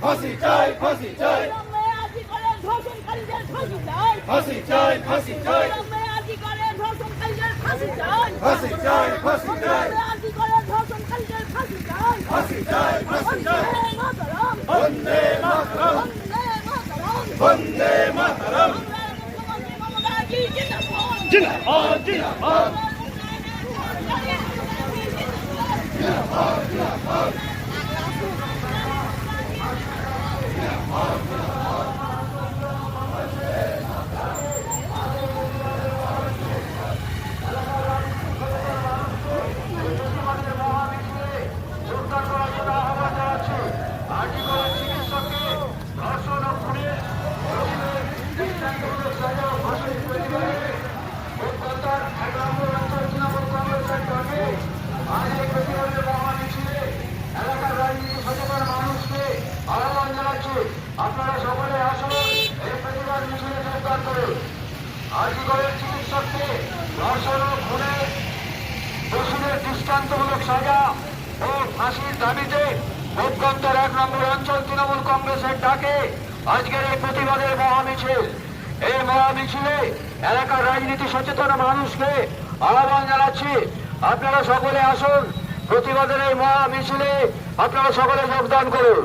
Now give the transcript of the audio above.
ফাঁসি চাই ফাঁসি চাই ফাঁসি চাই ফাঁসি চাই ফাঁসি বন্দে বন্দে মাতরম মমতাজি জিন্দাবাদ জিন্দাবাদ জিন্দাবাদ আপনারা সকলে আসুন, এই প্রতিবাদ মিছিলে যোগদান করুন। আজীবনের চিকিৎসককে? ধর্ষণ ও খুনে, দোষীদের দৃষ্টান্তমূলক সাজা ও ফাঁসির দাবিতে ভোটগন্তর এক নম্বর অঞ্চল তৃণমূল কংগ্রেসের ডাকে আজকের এই প্রতিবাদের মহামিছিল। এই মহামিছিলে এলাকার রাজনীতি সচেতন মানুষকে আহ্বান জানাচ্ছি। আপনারা সকলে আসুন, প্রতিবাদের এই মহামিছিলে আপনারা সকলে যোগদান করুন।